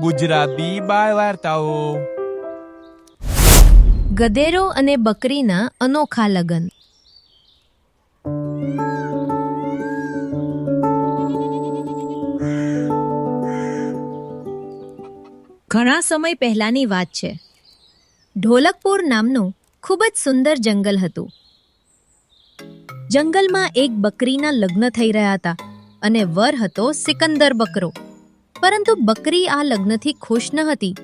ગુજરાતી બાળ વાર્તાઓ. ગધેરો અને બકરીના અનોખા લગન. ઘણા સમય પહેલાની વાત છે. ઢોલકપુર નામનું ખૂબ જ સુંદર જંગલ હતું. જંગલમાં એક બકરીના લગ્ન થઈ રહ્યા હતા અને વર હતો સિકંદર બકરો. પરંતુ બકરી આ લગ્નથી ખુશ ન હતી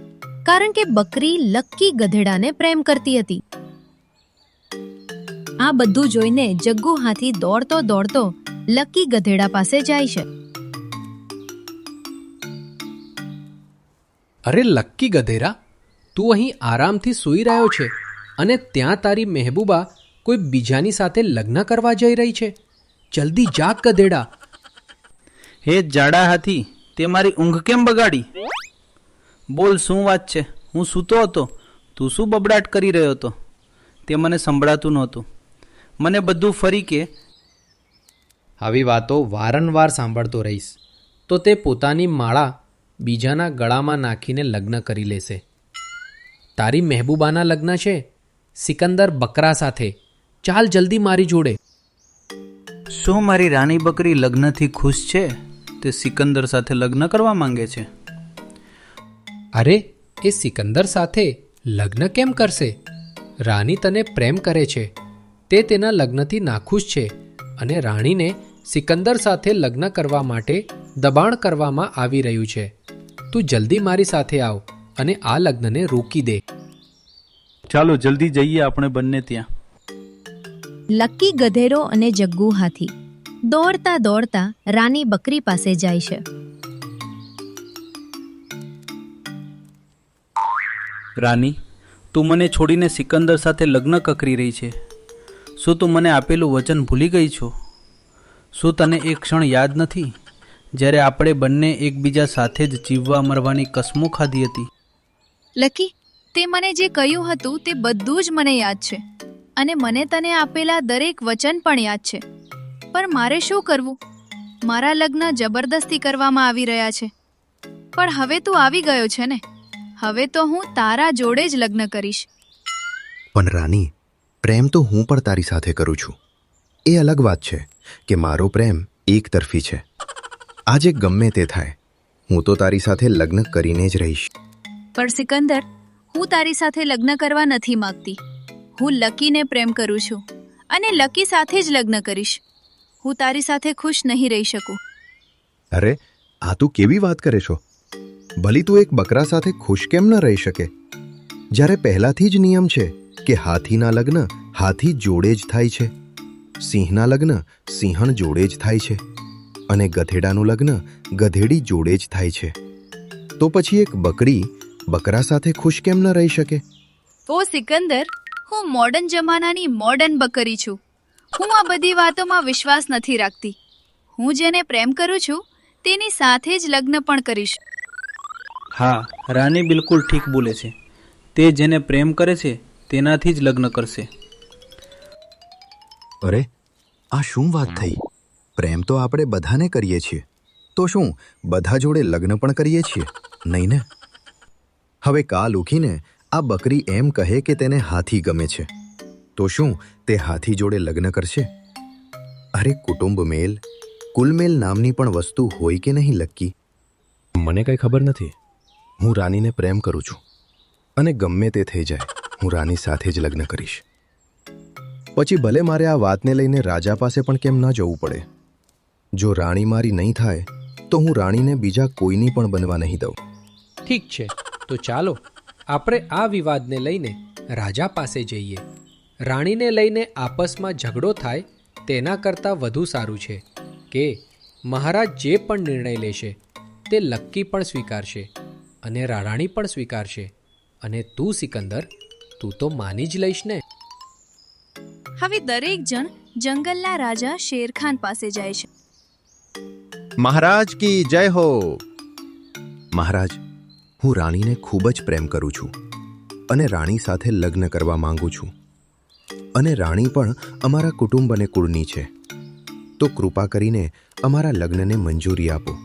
કારણ કે બકરી લક્કી ગધેડાને પ્રેમ કરતી હતી. આ બધું જોઈને જગ્ગુ હાથી દોડતો દોડતો લક્કી ગધેડા પાસે જાય છે. અરે લક્કી ગધેરા તું અહીં આરામથી સૂઈ રહ્યો છે અને ત્યાં તારી મહેબૂબા કોઈ બીજાની સાથે લગ્ન કરવા જઈ રહી છે. જલ્દી જાગ ગધેડા. હે જાડા હાથી તે મારી ઊંઘ કેમ બગાડી? બોલ શું વાત છે? હું સૂતો હતો. તું શું બબડાટ કરી રહ્યો હતો? તે મને સંભળાતું નહોતું. મને બધું ફરી કે આવી વાતો વારંવાર સાંભળતો રહીશ. તો તે પોતાની માળા બીજાના ગળામાં નાખીને લગ્ન કરી લેશે. તારી મહેબૂબાના લગ્ન છે? સિકંદર બકરા સાથે. ચાલ જલ્દી મારી જોડે. શું મારી રાણી બકરી લગ્નથી ખુશ છે? તે સિકંદર સાથે લગ્ન કરવા માંગે છે? અરે એ સિકંદર સાથે લગ્ન કેમ કરશે? રાણી તને પ્રેમ કરે છે. તે તેના લગ્નથી નાખુશ છે અને રાણીને સિકંદર સાથે લગ્ન કરવા માટે દબાણ કરવામાં આવી રહ્યું છે. તું જલ્દી મારી સાથે આવ અને આ લગ્નને રોકી દે. ચાલો જલ્દી જઈએ આપણે બંને ત્યાં. લક્કી ગધેરો અને જગ્ગુ હાથી. દોડતા દોડતા રાની બકરી પાસે જાય છે. રાની તું મને છોડીને સિકંદર સાથે લગ્ન કકરી રહી છે. શું તું મને આપેલું વચન ભૂલી ગઈ છો? શું તને એક ક્ષણ યાદ નથી? જ્યારે આપણે બંને એકબીજા સાથે જ જીવવા મરવાની કસમો ખાધી હતી. લકી તે મને જે કહ્યું હતું તે બધું જ મને યાદ છે. અને મને તને આપેલા દરેક વચન પણ યાદ છે. પણ મારે શું કરવું? મારા લગ્ન જબરદસ્તી કરવામાં આવી રહ્યા છે. પણ હવે તું આવી ગયો છે ને. હવે તો હું તારા જોડે જ લગ્ન કરીશ. પણ રાની પ્રેમ તો હું પણ તારી સાથે કરું છું. એ અલગ વાત છે કે મારો પ્રેમ એક તરફી છે. આજે ગમે તે થાય હું તો તારી સાથે લગ્ન કરીને જ રહીશ. પણ સિકંદર હું તારી સાથે લગ્ન કરવા નથી માંગતી. હું લકીને પ્રેમ કરું છું અને લકી સાથે જ લગ્ન કરીશ. હું તારી સાથે ખુશ નહીં રહી શકું. અરે આ તું કેવી વાત કરે છો? ભલી તું એક બકરા સાથે ખુશ કેમ ન રહી શકે? જ્યારે પહેલાથી જ નિયમ છે કે હાથીના લગ્ન હાથી જોડે જ થાય છે સિંહના લગ્ન સિંહણ જોડે જ થાય છે અને ગધેડાનું લગ્ન ગધેડી જોડે જ થાય છે. તો પછી એક બકરી બકરા સાથે ખુશ કેમ ન રહી શકે? ઓ સિકંદર હું મોડર્ન જમાનાની મોડર્ન બકરી છું. હું આ બધી વાતોમાં વિશ્વાસ નથી રાખતી. હું જેને પ્રેમ કરું છું તેની સાથે જ લગ્ન પણ કરીશ. હા રાની બિલકુલ ઠીક બોલે છે. તે જેને પ્રેમ કરે છે તેનાથી જ લગ્ન કરશે. અરે આ શું વાત થઈ? પ્રેમ તો આપણે બધાને કરીએ છીએ. તો શું બધા જોડે લગ્ન પણ કરીએ છીએ? નહીં ને? હવે કાલ ઉઠીને આ બકરી એમ કહે કે તેને હાથી ગમે છે. તો શું તે હાથી જોડે લગ્ન કરશે? અરે કુટુંબ મેલ. કુલમેલ નામની પણ વસ્તુ હોય કે નહીં લક્કી? મને કંઈ ખબર નથી. હું રાનીને પ્રેમ કરું છું. અને ગમે તે થઈ જાય હું રાની સાથે જ લગ્ન કરીશ. પછી ભલે મારે આ વાતને લઈને રાજા પાસે પણ કેમ ન જવું પડે. જો રાણી મારી નહીં થાય તો હું રાણીને બીજા કોઈની પણ બનવા નહીં દઉં. ઠીક છે. તો ચાલો આપણે આ વિવાદને લઈને રાજા પાસે જઈએ. રાણીને લઈને આપસમાં ઝઘડો થાય તેના કરતાં વધુ સારું છે કે મહારાજ જે પણ નિર્ણય લેશે તે લક્કી પણ સ્વીકારશે અને રાણી પણ સ્વીકારશે. અને તું સિકંદર તું તો માની જ લઈશ ને? હવે દરેક જણ જંગલના રાજા શેરખાન પાસે જાય છે. મહારાજ કી જય હો! મહારાજ હું રાણીને ખૂબ જ પ્રેમ કરું છું અને રાણી સાથે લગ્ન કરવા માંગુ છું. અને રાણી પણ અમારા કુટુંબ અને કુળની છે. તો કૃપા કરીને અમારા લગ્નને મંજૂરી આપો.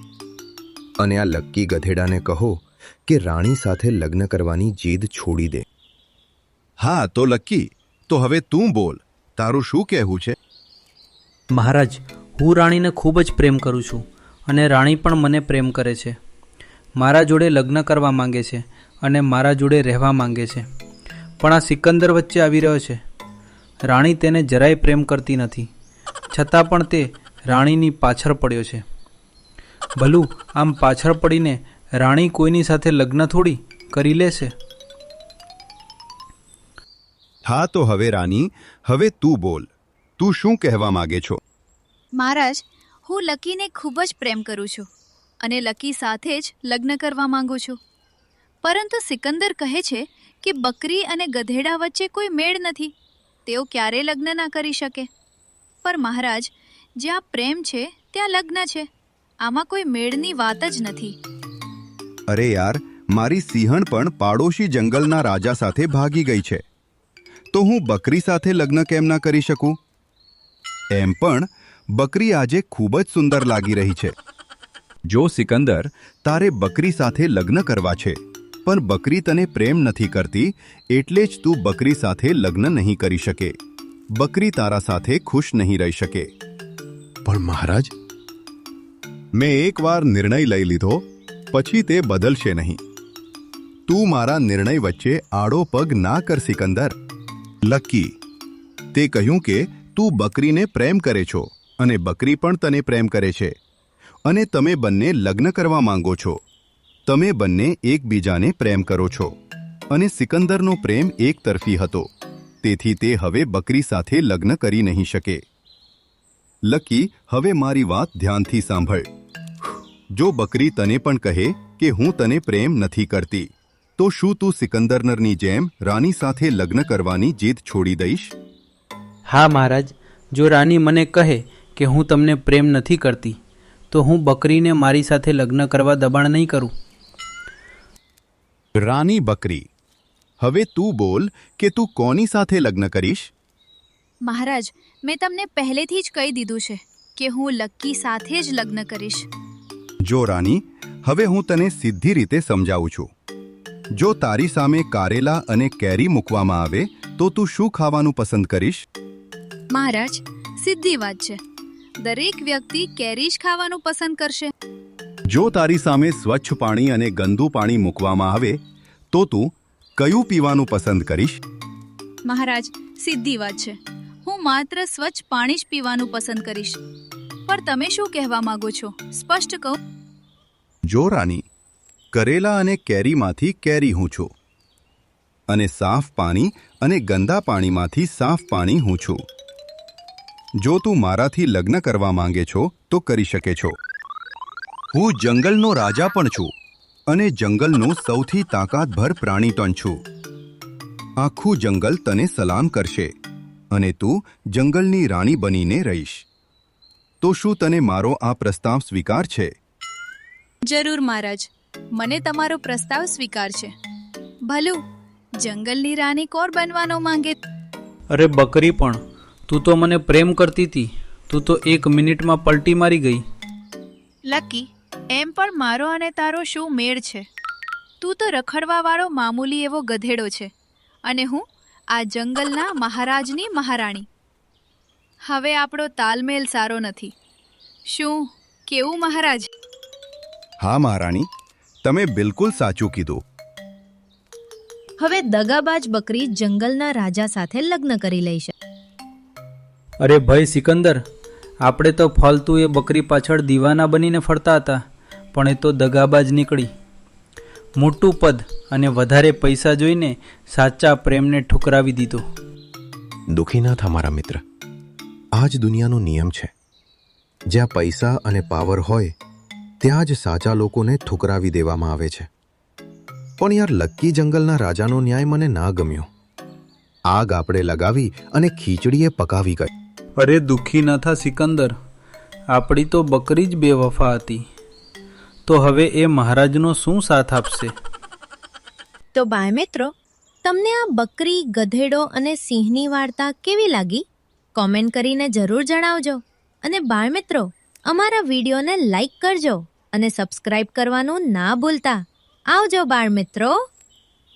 અને આ લક્કી ગધેડાને કહો કે રાણી સાથે લગ્ન કરવાની જીદ છોડી દે. હા તો લક્કી તો હવે તું બોલ તારું શું કહેવું છે? મહારાજ હું રાણીને ખૂબ જ પ્રેમ કરું છું અને રાણી પણ મને પ્રેમ કરે છે. મારા જોડે લગ્ન કરવા માંગે છે અને મારા જોડે રહેવા માંગે છે. પણ આ સિકંદર વચ્ચે આવી રહ્યો છે. રાણી તેને જરાય પ્રેમ કરતી નથી. છતાં પણ તે રાણીની પાછળ પડ્યો છે. ભલું આમ પાછળ પડીને રાણી કોઈની સાથે લગ્ન થોડી કરી લેશે? હા તો હવે રાની હવે તું બોલ. તું શું કહેવા માગે છો? મહારાજ હું લકીને ખૂબ જ પ્રેમ કરું છું અને લકી સાથે જ લગ્ન કરવા માંગુ છું. પરંતુ સિકંદર કહે છે કે બકરી અને ગધેડા વચ્ચે કોઈ મેળ નથી. તેઓ ક્યારે લગ્ન ના કરી શકે? પર મહારાજ, જ્યાં પ્રેમ છે, ત્યાં લગ્ન છે. આમાં કોઈ મેળની વાત જ નથી. અરે યાર, મારી સિંહણ પણ પાડોશી જંગલના રાજા સાથે ભાગી ગઈ છે. તો હું બકરી સાથે લગ્ન કેમ ના કરી શકું? એમ પણ બકરી આજે ખૂબ જ સુંદર લાગી રહી છે. જો સિકંદર તારે બકરી સાથે લગ્ન કરવા છે પણ બકરી તને પ્રેમ નથી કરતી એટલે જ તું બકરી સાથે લગ્ન નહીં કરી શકે. બકરી તારા સાથે ખુશ નહીં રહી શકે. પણ મહારાજ? મેં એકવાર નિર્ણય લઈ લીધો પછી તે બદલશે નહીં. તું મારા નિર્ણય વચ્ચે આડો પગ ના કર સિકંદર. લક્કી તે કહ્યું કે તું બકરીને પ્રેમ કરે છો અને બકરી પણ તને પ્રેમ કરે છે અને તમે બંને લગ્ન કરવા માંગો છો. તમે બંને એકબીજાને પ્રેમ કરો છો. અને સિકંદરનો પ્રેમ એકતરફી હતો. તેથી તે હવે બકરી સાથે લગ્ન કરી નહીં શકે. લકી, હવે મારી વાત ધ્યાનથી સાંભળ. જો બકરી તને પણ કહે કે હું તને પ્રેમ નથી કરતી, તો શું તું સિકંદરનરની જેમ રાની સાથે લગ્ન કરવાની જીદ છોડી દઈશ? હા મહારાજ, જો રાની મને કહે કે હું તમને પ્રેમ નથી કરતી, તો હું બકરીને મારી સાથે લગ્ન કરવા દબાણ નહીં કરું. રાની બકરી હવે તું બોલ કે તું કોની સાથે લગ્ન કરીશ? મહારાજ મેં તમને પહેલેથી જ કહી દીધું છે કે હું લક્કી સાથે જ લગ્ન કરીશ. જો રાની હવે હું તને સીધી રીતે સમજાવું છું. જો તારી સામે કારેલા અને કેરી મૂકવામાં આવે તો તું શું ખાવાનું પસંદ કરીશ? મહારાજ સીધી વાત છે. દરેક વ્યક્તિ કેરી જ ખાવાનું પસંદ કરશે. જો તારી સામે સ્વચ્છ પાણી અને ગંદુ પાણી મૂકવામાં આવે તો તું કયું પીવાનું પસંદ કરીશ? મહારાજ સીધી વાત છે. હું માત્ર સ્વચ્છ પાણી જ પીવાનું પસંદ કરીશ. પણ તમે શું કહેવા માંગો છો? સ્પષ્ટ કહો. જો રાની કરેલા અને કેરીમાંથી કેરી હું છું અને સાફ પાણી અને ગંદા પાણીમાંથી સાફ પાણી હું છું જો તું મારાથી લગ્ન કરવા માંગે છો તો કરી શકે છો. હું જંગલનો રાજા પણ છું અને જંગલનું સૌથી તાકાતભર પ્રાણી પણ છું. આખું જંગલ તને સલામ કરશે અને તું જંગલની રાણી બનીને રહીશ. તો શું તને મારો આ પ્રસ્તાવ સ્વીકાર છે? જરૂર મહારાજ મને તમારો પ્રસ્તાવ સ્વીકાર છે. ભલું જંગલની રાણી કોર બનવાનો માંગે? અરે બકરી પણ તું તો મને પ્રેમ કરતી હતી તું તો એક મિનિટમાં પલટી મારી ગઈ. લકી એમ પણ મારો અને તારો શું મેળ છે? તું તો રખડવાવાળો મામૂલી એવો ગધેડો છે. અને હું આ જંગલના મહારાજની મહારાણી. હવે આપણો તાલમેલ સારો નથી. શું કેવું મહારાજ? હા મહારાણી તમે બિલકુલ સાચું કીધું. હવે દગાબાજ બકરી જંગલના રાજા સાથે લગ્ન કરી લઈ છે અરે ભાઈ સિકંદર આપણે તો ફાલતુ એ બકરી પાછળ દીવાના બનીને ફરતા હતા. પણ એ તો દગાબાજ નીકળી. મોટું પદ અને વધારે પૈસા જોઈને સાચા પ્રેમને ઠુકરાવી દીધો. દુઃખી ના થા મારા મિત્ર. આ જ દુનિયાનો નિયમ છે. જ્યાં પૈસા અને પાવર હોય ત્યાં જ સાચા લોકોને ઠુકરાવી દેવામાં આવે છે. પણ યાર લક્કી જંગલના રાજાનો ન્યાય મને ના ગમ્યો. આગ આપણે લગાવી અને ખીચડીએ પકાવી ગઈ. અરે દુઃખી ન થા સિકંદર. આપણી તો બકરી જ બેવફા હતી. તો હવે એ મહારાજનો શું સાથ આપશે? તો બાય મિત્રો તમને આ બકરી ગધેડો અને સિંહની વાર્તા કેવી લાગી? કોમેન્ટ કરીને જરૂર જણાવજો. અને બાળ મિત્રો અમારા વિડીયોને લાઈક કરજો અને સબસ્ક્રાઇબ કરવાનું ના ભૂલતા. આવજો બાળ મિત્રો.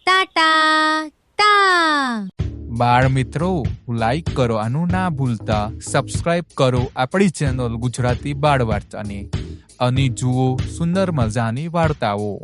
ટાટા ટા. બાળ મિત્રો લાઈક કરો આનું ના ભૂલતા. સબસ્ક્રાઇબ કરો આપણી ચેનલ ગુજરાતી બાળ વાર્તાને. અને જુઓ સુંદર મજાની વાર્તાઓ.